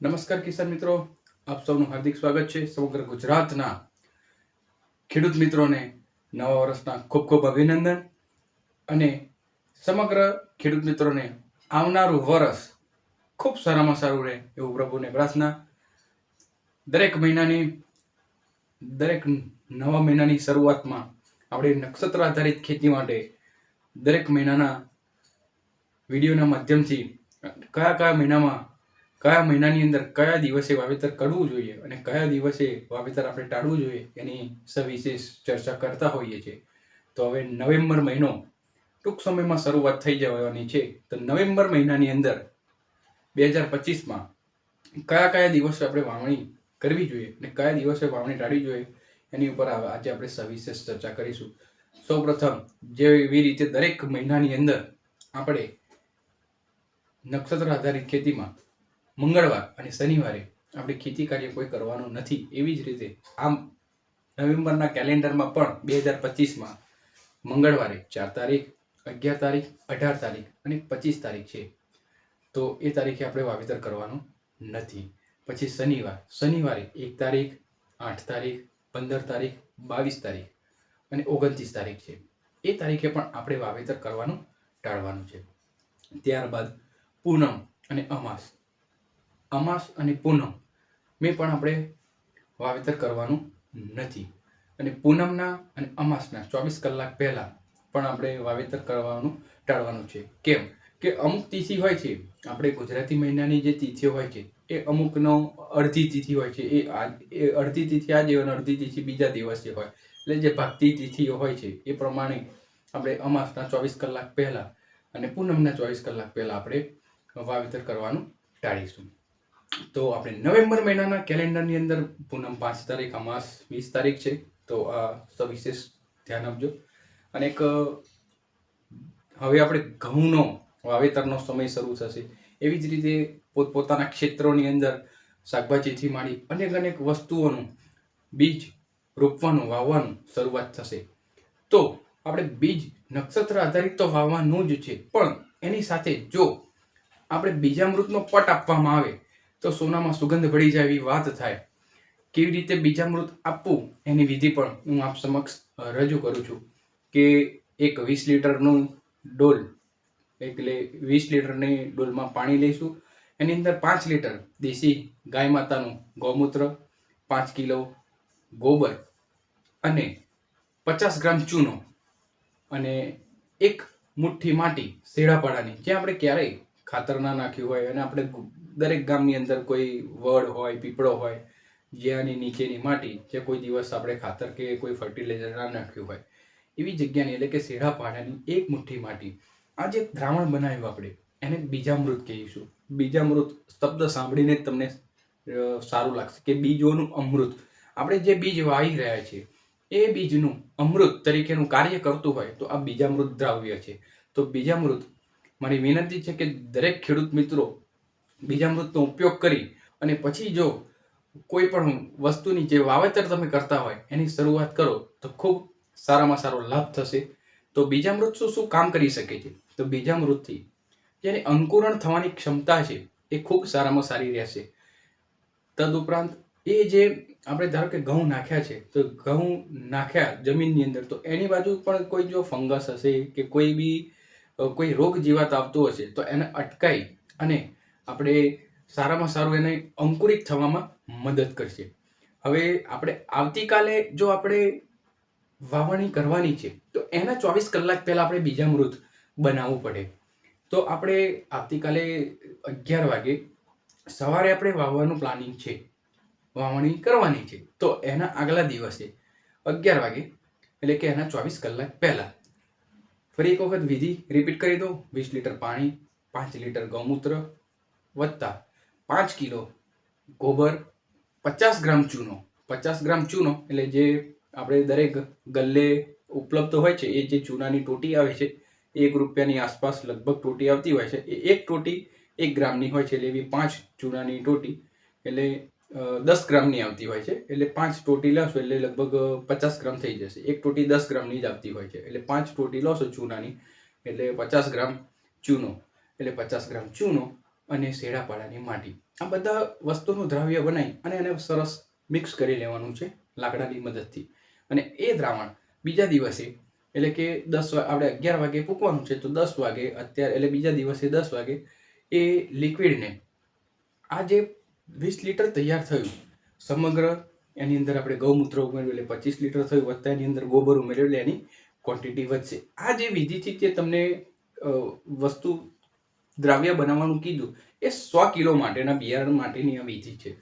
નમસ્કાર કિસાન મિત્રો. આપ સૌનું હાર્દિક સ્વાગત છે સમગ્ર ગુજરાતના ખેડૂત મિત્રોને નવા વર્ષના ખૂબ ખૂબ અભિનંદન અને સમગ્ર ખેડૂત મિત્રોને આવનારું વર્ષ ખૂબ સારામાં સારું રહે એવું પ્રભુને પ્રાર્થના. દરેક મહિનાની, દરેક નવા મહિનાની શરૂઆતમાં આપણે નક્ષત્ર આધારિત ખેતી માટે દરેક મહિનાના વિડીયોના માધ્યમથી કયા કયા મહિનામાં કયા મહિનાની અંદર કયા દિવસે વાવેતર કરવું જોઈએ અને કયા દિવસે વાવેતર આપણે ટાળવું જોઈએ એની સવિશેષ ચર્ચા કરતા હોઈએ છીએ. તો હવે નવેમ્બર મહિનો ટૂંક સમયમાં શરૂઆત થઈ જવાની છે. તો નવેમ્બર મહિનાની અંદર બે હજાર પચીસમાં કયા કયા દિવસે આપણે વાવણી કરવી જોઈએ અને કયા દિવસે વાવણી ટાળવી જોઈએ એની ઉપર આજે આપણે સવિશેષ ચર્ચા કરીશું. સૌપ્રથમ જેવી રીતે દરેક મહિનાની અંદર આપણે નક્ષત્ર આધારિત ખેતીમાં મંગળવાર અને શનિવારે આપણે ખેતી કાર્ય કોઈ કરવાનું નથી. એવી જ રીતે આમ નવેમ્બરના કેલેન્ડરમાં પણ બે હજાર પચીસમાં મંગળવારે ચાર તારીખ, અગિયાર તારીખ, અઢાર તારીખ અને પચીસ તારીખ છે. તો એ તારીખે આપણે વાવેતર કરવાનું નથી. પછી શનિવાર. શનિવારે એક તારીખ, આઠ તારીખ, પંદર તારીખ, બાવીસ તારીખ અને ઓગણત્રીસ તારીખ છે. એ તારીખે પણ આપણે વાવેતર કરવાનું ટાળવાનું છે. ત્યારબાદ પૂનમ અને અમાસ. અમાસ અને પૂનમ. મેં પણ આપણે વાવેતર કરવાનું નથી. અને પૂનમના અને અમાસના ચોવીસ કલાક પહેલાં પણ આપણે વાવેતર કરવાનું ટાળવાનું છે. કેમ? કે અમુક તિથિ હોય છે, આપણે ગુજરાતી મહિનાની જે તિથિઓ હોય છે, એ અમુકનો અડધી તિથિ હોય છે. એ એ અડધી તિથિ આજે અને અડધી તિથિ બીજા દિવસે હોય, એટલે જે ભક્તિ તિથિઓ હોય છે, એ પ્રમાણે આપણે અમાસના ચોવીસ કલાક પહેલાં અને પૂનમના ચોવીસ કલાક પહેલાં આપણે વાવેતર કરવાનું ટાળીશું. તો આપણે નવેમ્બર મહિનાના કેલેન્ડરની અંદર પૂનમ પાંચ તારીખ, અમાસ વીસ તારીખ છે. તો આ સવિશેષ ધ્યાન આપજો. અને એક હવે આપણે ઘઉંનો વાવેતરનો સમય શરૂ થશે. એવી જ રીતે પોતપોતાના ક્ષેત્રોની અંદર શાકભાજીથી માંડી અનેક અનેક વસ્તુઓનું બીજ રોપવાનું, વાવવાનું શરૂઆત થશે. તો આપણે બીજ નક્ષત્ર આધારિત તો વાવવાનું જ છે, પણ એની સાથે જો આપણે બીજામૃતનો પટ આપવામાં આવે તો સોનામાં સુગંધ ભળી જાય એવી વાત થાય. કેવી રીતે બીજામૃત આપવું એની વિધિ પણ હું આપ સમક્ષ રજૂ કરું છું કે એક વીસ લીટરનું ડોલ, એટલે વીસ લીટરની ડોલમાં પાણી લઈશું. એની અંદર પાંચ લીટર દેશી ગાય માતાનું ગૌમૂત્ર, પાંચ કિલો ગોબર અને પચાસ ગ્રામ ચૂનો અને એક મુઠ્ઠી માટી શેઢાપાડાની જે આપણે ક્યારેય ખાતર ના નાખ્યું હોય અને આપણે દરેક ગામની અંદર કોઈ વડ હોય, પીપળો હોય, જ્યાંની નીચેની માટી જે કોઈ દિવસ આપણે ખાતર કે કોઈ ફર્ટિલાઇઝર ના નાખ્યું હોય. એવી જગ્યાની, એટલે કે શેઢાપાડાની એક મુઠ્ઠી માટી. આ જે દ્રાવણ બનાવ્યું આપણે, એને બીજામૃત કહીશું. બીજામૃત શબ્દ સાંભળીને જ તમને સારું લાગશે કે બીજોનું અમૃત. આપણે જે બીજ વાવી રહ્યા છીએ, એ બીજનું અમૃત તરીકેનું કાર્ય કરતું હોય, તો આ બીજામૃત દ્રાવ્ય છે. તો બીજામૃત, મારી વિનંતી છે કે દરેક ખેડૂત મિત્રો બીજામૃતનો ઉપયોગ કરી અને પછી જો કોઈ પણ વસ્તુની જે વાવેતર તમે કરતા હોય એની શરૂઆત કરો, તો ખૂબ સારામાં સારો લાભ થશે. તો બીજામૃત શું શું કામ કરી શકે છે? તો બીજામૃતથી જેની અંકુરણ થવાની ક્ષમતા છે, એ ખૂબ સારામાં સારી રહેશે. તદુપરાંત એ જે આપણે ધારો કે ઘઉં નાખ્યા છે, તો ઘઉં નાખ્યા જમીનની અંદર, તો એની બાજુ પણ કોઈ જો ફંગસ હશે કે કોઈ બી કોઈ રોગ જીવાત આવતો હશે, તો એને અટકાઈ અને આપણે સારામાં સારું એને અંકુરિત થવામાં મદદ કરશે. હવે આપણે આવતીકાલે જો આપણે વાવણી કરવાની છે, તો એના ચોવીસ કલાક પહેલા આપણે બીજા મૃત બનાવવું પડે. તો આપણે આવતીકાલે અગિયાર વાગે સવારે આપણે વાવવાનું પ્લાનિંગ છે, વાવણી કરવાની છે. તો એના આગલા દિવસે અગિયાર વાગે, એટલે કે એના ચોવીસ કલાક પહેલા. ફરી એક વખત વિધિ રિપીટ કરી દો વીસ લીટર પાણી, પાંચ લીટર ગૌમૂત્ર વત્તા પાંચ કિલો ગોબર પચાસ ગ્રામ ચૂનો. પચાસ ગ્રામ ચૂનો એટલે જે આપણે દરેક ગલ્લે ઉપલબ્ધ હોય છે, એ જે ચૂનાની ટોટી આવે છે એક રૂપિયાની આસપાસ લગભગ ટોટી આવતી હોય છે. એ એક ટોટી એક ગ્રામની હોય છે, એટલે એવી પાંચ ચૂનાની ટોટી એટલે દસ ગ્રામની આવતી હોય છે. એટલે પાંચ ટોટી લેશો એટલે લગભગ પચાસ ગ્રામ થઈ જશે. એક ટોટી દસ ગ્રામની જ આવતી હોય છે. એટલે પાંચ ટોટી લોશો ચૂનાની એટલે પચાસ ગ્રામ ચૂનો. એટલે પચાસ ગ્રામ ચૂનો અને શેડાપાડાની માટી. આ બધા વસ્તુનું દ્રાવ્ય બનાવી અને એને સરસ મિક્સ કરી લેવાનું છે લાકડાની મદદથી. અને એ દ્રાવણ બીજા દિવસે, એટલે કે દસ આપણે અગિયાર વાગે પૂકવાનું છે, તો દસ વાગે અત્યારે, એટલે બીજા દિવસે દસ વાગે એ લિક્વિડને આ જે વીસ લીટર તૈયાર થયું, સમગ્ર એની અંદર આપણે ગૌમૂત્ર ઉમેર્યું, એટલે પચીસ લીટર થયું વધતા એની અંદર ગોબર ઉમેર્યું, એટલે એની ક્વોન્ટિટી વધશે. આ જે વિધિથી જે તમને વસ્તુ દ્રાવ્ય બનાવવાનું કીધું, એ સો કિલો માટેના બિયારણ માટેની આ વિધિ છે.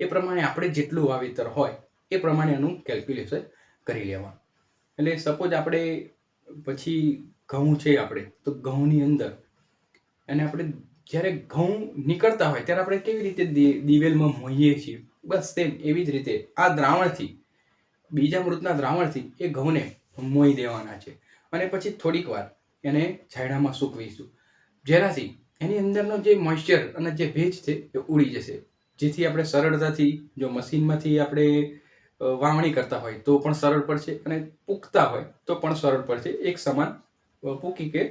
એ પ્રમાણે આપણે જેટલું વાવેતર હોય, એ પ્રમાણે એનું કેલ્ક્યુલેશન કરી લેવાનું. એટલે સપોઝ આપણે પછી ઘઉં છે આપણે, તો ઘઉંની અંદર અને આપણે જ્યારે ઘઉં નીકળતા હોય, ત્યારે આપણે કેવી રીતે દિવેલમાં મોઈએ છીએ? બસ તેમ, એવી જ રીતે આ દ્રાવણથી, બીજા મૃતના દ્રાવણથી એ ઘઉંને મોઈ દેવાના છે. અને પછી થોડીક વાર એને છાયડામાં સૂકવીશું. જેનાથી એની અંદરનો જે મોઇશ્ચર અને જે ભેજ છે એ ઉડી જશે. જેથી આપણે સરળતાથી જો મશીનમાંથી આપણે વાવણી કરતા હોય તો પણ સરળ પડશે અને પૂકતા હોય તો પણ સરળ પડશે. એક સમાન પૂકી કે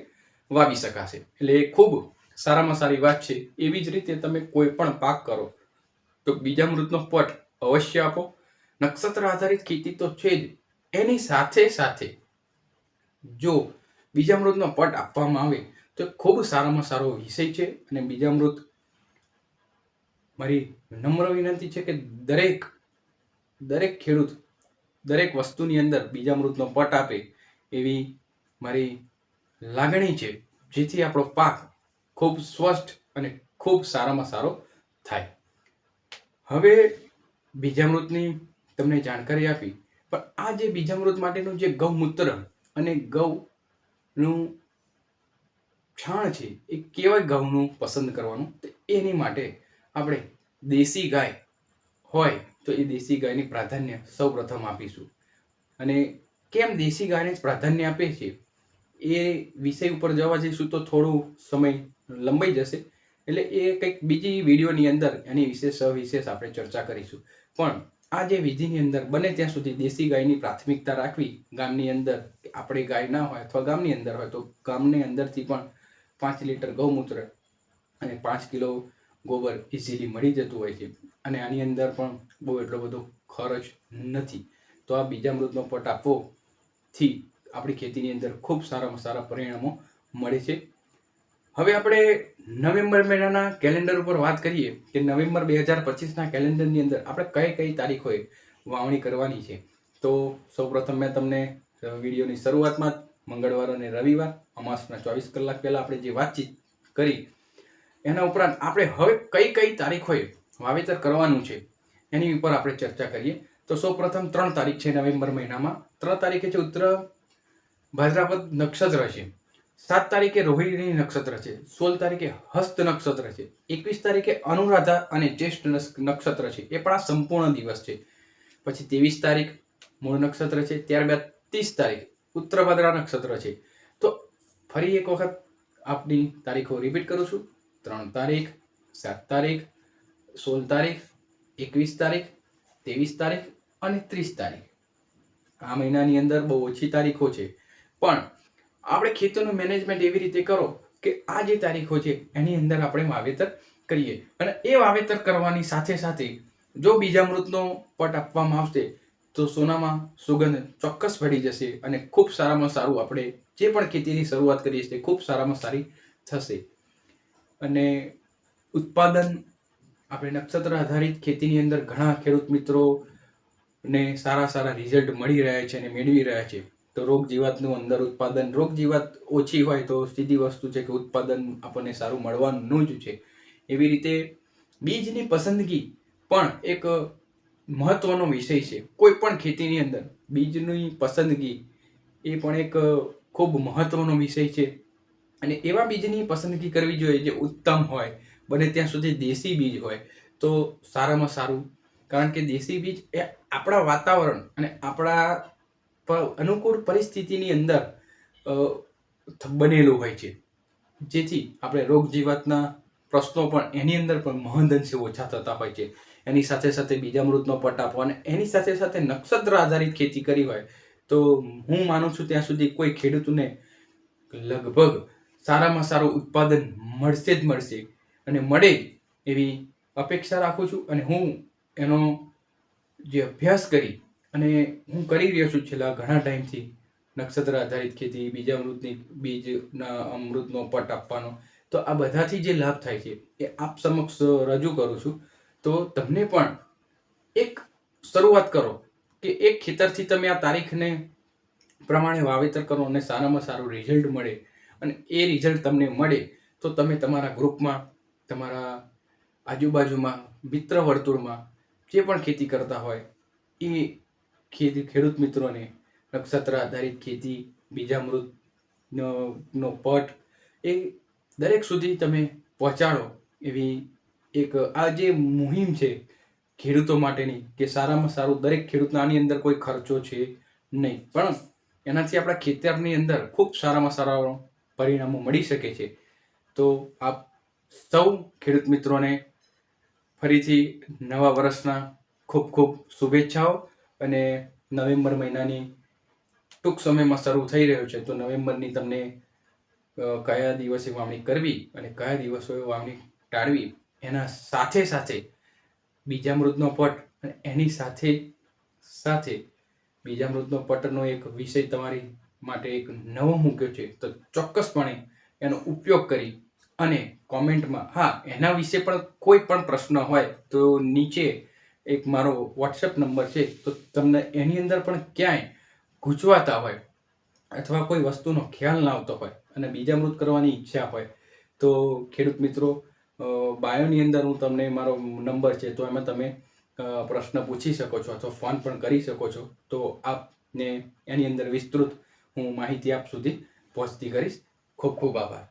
વાવી શકાશે. એટલે એ ખૂબ સારામાં સારી વાત છે. એવી જ રીતે તમે કોઈ પણ પાક કરો, તો બીજા મૃતનો પટ અવશ્ય આપો. નક્ષત્ર આધારિત ખેતી તો છે જ. એની સાથે સાથે જો બીજા મૃતનો પટ આપવામાં આવે તો ખૂબ સારામાં સારો વિષય છે અને બીજા મૃત મારી નમ્ર વિનંતી છે કે દરેક દરેક ખેડૂત, દરેક વસ્તુની અંદર બીજા મૃતનો પટ આપે એવી મારી લાગણી છે, જેથી આપણો પાક ખૂબ સ્વસ્થ અને ખૂબ સારામાં સારો થાય. હવે બીજામૃતની તમને જાણકારી આપી, પણ આ જે બીજામૃત માટેનું જે ગૌમૂત્ર અને ગૌનું છાણ છે, એ કેવા ઘઉંનું પસંદ કરવાનું. તો એની માટે આપણે દેશી ગાય હોય તો એ દેશી ગાયની પ્રાધાન્ય સૌ પ્રથમ આપીશું. અને કેમ દેશી ગાયને જ પ્રાધાન્ય આપે છે એ વિષય ઉપર જવા જઈશું તો થોડું સમય લંબાઈ જશે. એટલે એ કંઈક બીજી વિડીયોની અંદર એની વિશે સવિશેષ આપણે ચર્ચા કરીશું. પણ આ જે વિધિની અંદર બને ત્યાં સુધી દેશી ગાયની પ્રાથમિકતા રાખવી ગામની અંદર આપણે ગાય ના હોય અથવા ગામની અંદર હોય તો ગામની અંદરથી પણ પાંચ લીટર ગૌમૂત્ર અને પાંચ કિલો ગોબર ઇઝીલી મળી જતું હોય છે. અને આની અંદર પણ બહુ એટલો બધો ખર્ચ નથી. તો આ બીજા મૃતનો પટ આપવોથી આપણી ખેતીની અંદર ખૂબ સારામાં સારા પરિણામો મળે છે. હવે આપણે નવેમ્બર મહિનાના કેલેન્ડર ઉપર વાત કરીએ કે નવેમ્બર બે હજાર પચીસના કેલેન્ડરની અંદર આપણે કઈ કઈ તારીખોએ વાવણી કરવાની છે. તો સૌપ્રથમ મેં તમને વિડીયોની શરૂઆતમાં મંગળવાર અને રવિવાર, અમાસના ચોવીસ કલાક પહેલાં આપણે જે વાતચીત કરી, એના ઉપરાંત આપણે હવે કઈ કઈ તારીખોએ વાવેતર કરવાનું છે, એની ઉપર આપણે ચર્ચા કરીએ. તો સૌપ્રથમ ત્રણ તારીખ છે નવેમ્બર મહિનામાં. ત્રણ તારીખે છે ઉત્તર ભાદ્રાપદ નક્ષત્ર છે. સાત તારીખે રોહિણી નક્ષત્ર છે. સોળ તારીખે હસ્ત નક્ષત્ર છે. એકવીસ તારીખે અનુરાધા અને જ્યેષ્ઠ નક્ષત્ર છે. એ પણ આ સંપૂર્ણ દિવસ છે. પછી ત્રેવીસ તારીખ મૂળ નક્ષત્ર છે. ત્યારબાદ ત્રીસ તારીખ ઉત્તર ભાદ્રા નક્ષત્ર છે. તો ફરી એક વખત આપની તારીખો રિપીટ કરું છું. ત્રણ તારીખ, સાત તારીખ, સોળ તારીખ, એકવીસ તારીખ, ત્રેવીસ તારીખ અને ત્રીસ તારીખ. આ મહિનાની અંદર બહુ ઓછી તારીખો છે. પણ આપણે ખેતરનું મેનેજમેન્ટ એવી રીતે કરો કે આ જે તારીખો છે એની અંદર આપણે વાવેતર કરીએ. અને એ વાવેતર કરવાની સાથે સાથે જો બીજા મૃતનો પટ આપવામાં આવશે તો સોનામાં સુગંધ ચોક્કસ પડી જશે અને ખૂબ સારામાં સારું આપણે જે પણ ખેતીની શરૂઆત કરીએ છીએ, ખૂબ સારામાં સારી થશે. અને ઉત્પાદન, આપણે નક્ષત્ર આધારિત ખેતીની અંદર ઘણા ખેડૂત મિત્રો ને સારા સારા રિઝલ્ટ મળી રહ્યા છે અને મેળવી રહ્યા છે. તો રોગ જીવાતનું અંદર ઉત્પાદન, રોગ જીવાત ઓછી હોય તો સીધી વસ્તુ છે કે ઉત્પાદન આપણને સારું મળવાનું જ છે. એવી રીતે બીજની પસંદગી પણ એક મહત્વનો વિષય છે. કોઈ પણ ખેતીની અંદર બીજની પસંદગી એ પણ એક ખૂબ મહત્વનો વિષય છે. અને એવા બીજની પસંદગી કરવી જોઈએ જે ઉત્તમ હોય. બને ત્યાં સુધી દેશી બીજ હોય તો સારામાં સારું. કારણ કે દેશી બીજ એ આપણા વાતાવરણ અને આપણા અનુકૂળ પરિસ્થિતિની અંદર બનેલું હોય છે. જેથી આપણે રોગ જીવાતના પ્રશ્નો પણ એની અંદર પણ મહદઅંશે ઓછા થતા હોય છે. એની સાથે સાથે બીજા મૃતનો પટ આપવો અને એની સાથે સાથે નક્ષત્ર આધારિત ખેતી કરી હોય, તો હું માનું છું ત્યાં સુધી કોઈ ખેડૂતને લગભગ સારામાં સારું ઉત્પાદન મળશે જ મળશે અને મળે એવી અપેક્ષા રાખું છું અને હું એનો જે અભ્યાસ કરી અને હું કરી રહ્યો છું છેલ્લા ઘણા ટાઈમથી નક્ષત્ર આધારિત ખેતી, બીજા અમૃતની બીજના અમૃતનો પટ આપવાનો, તો આ બધાથી જે લાભ થાય છે એ આપ સમક્ષ રજૂ કરું છું. તો તમને પણ એક શરૂઆત કરો કે એક ખેતરથી તમે આ તારીખને પ્રમાણે વાવેતર કરો અને સારામાં સારું રિઝલ્ટ મળે અને એ રિઝલ્ટ તમને મળે તો તમે તમારા ગ્રુપમાં તમારા આજુબાજુમાં, મિત્ર વર્તુળમાં જે પણ ખેતી કરતા હોય, એ ખેતી ખેડૂત મિત્રોને નક્ષત્ર આધારિત ખેતી બીજામૃત નો પટ, એ દરેક સુધી તમે પહોંચાડો એવી એક, આ જે મુહિમ છે ખેડૂતો માટેની, કે સારામાં સારું દરેક ખેડૂતના આની અંદર કોઈ ખર્ચો છે નહીં. પણ એનાથી આપણા ખેતરની અંદર ખૂબ સારામાં સારા પરિણામો મળી શકે છે. તો આપ સૌ ખેડૂત મિત્રોને ફરીથી નવા વર્ષના ખૂબ ખૂબ શુભેચ્છાઓ અને નવેમ્બર મહિનાની ટૂંક સમયમાં શરૂ થઈ રહ્યો છે, તો નવેમ્બરની તમને કયા દિવસે વાવણી કરવી અને કયા દિવસોએ વાવણી ટાળવી એના સાથે સાથે બીજા બીજામૃતનો પટ અને એની સાથે સાથે બીજા મૃતનો પટનો એક વિષય તમારી માટે એક નવો મૂક્યો છે. તો ચોક્કસપણે એનો ઉપયોગ કરી અને કોમેન્ટમાં, હા, એના વિશે પણ કોઈ પણ પ્રશ્ન હોય તો નીચે એક મારો વોટ્સએપ નંબર છે. તો તમને એની અંદર પણ ક્યાંય ગૂંચવાતા હોય અથવા કોઈ વસ્તુનો ખ્યાલ ના આવતો હોય અને બીજામૃત કરવાની ઈચ્છા હોય તો ખેડૂત મિત્રો બાયોની અંદર હું તમને મારો નંબર છે, તો એમાં તમે પ્રશ્ન પૂછી શકો છો અથવા ફોન પણ કરી શકો છો. તો આપને એની અંદર વિસ્તૃત હું માહિતી આપ સુધી પહોંચતી કરીશ. ખૂબ ખૂબ આભાર.